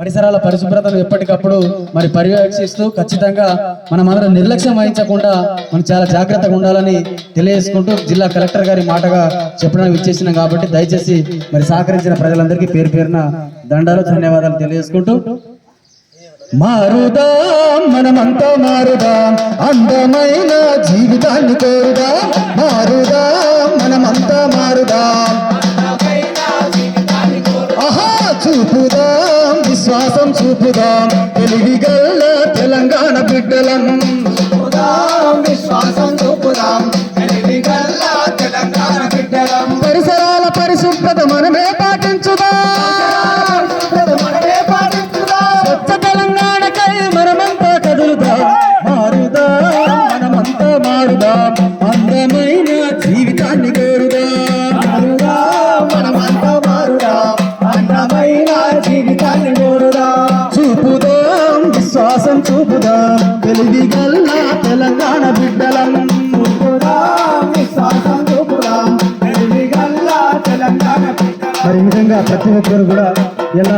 పరిసరాల పరిశుభ్రతను ఎప్పటికప్పుడు మరి పర్యవేక్షిస్తూ ఖచ్చితంగా మనమందరం నిర్లక్ష్యం వహించకుండా మనం చాలా జాగ్రత్తగా ఉండాలని తెలియజేసుకుంటూ జిల్లా కలెక్టర్ గారి మాటగా చెప్పడానికి ఇచ్చేసినాం కాబట్టి దయచేసి మరి సహకరించిన ప్రజలందరికీ పేరు పేరున దండాలు ధన్యవాదాలు తెలియజేసుకుంటూ. మారుదాం మనమంతా మారుదాం అందమైన జీవితాన్ని కోరుదాం. మారుదాం మనమంతా మారుదాం. ఆహా చూపుదాం. విశ్వాసం చూపుదాం. తెలివిగల్ల తెలంగాణ బిడ్డలం. విశ్వాసం చూపుదాం. తెలివిగల్లా తెలంగాణ బిడ్డలం. పరిసరాల పరిశుభ్రత మనమే పాటించుదాం. మనమే పాటించుదాం. స్వచ్ఛ తెలంగాణకై మనమంతా కదులుదాం. మారుదాం మనమంతా మారుదాం. అందమైన జీవితాన్ని కోరుదాం. మారుదాం, మనమంతా మారుదాం. అందమైన జీవితాన్ని చూపుదాం? చూపుదాం తెలివిగల్లా తెలంగాణ బిడ్డలం. మరి విధంగా ప్రతి ఒక్కరు కూడా ఎలా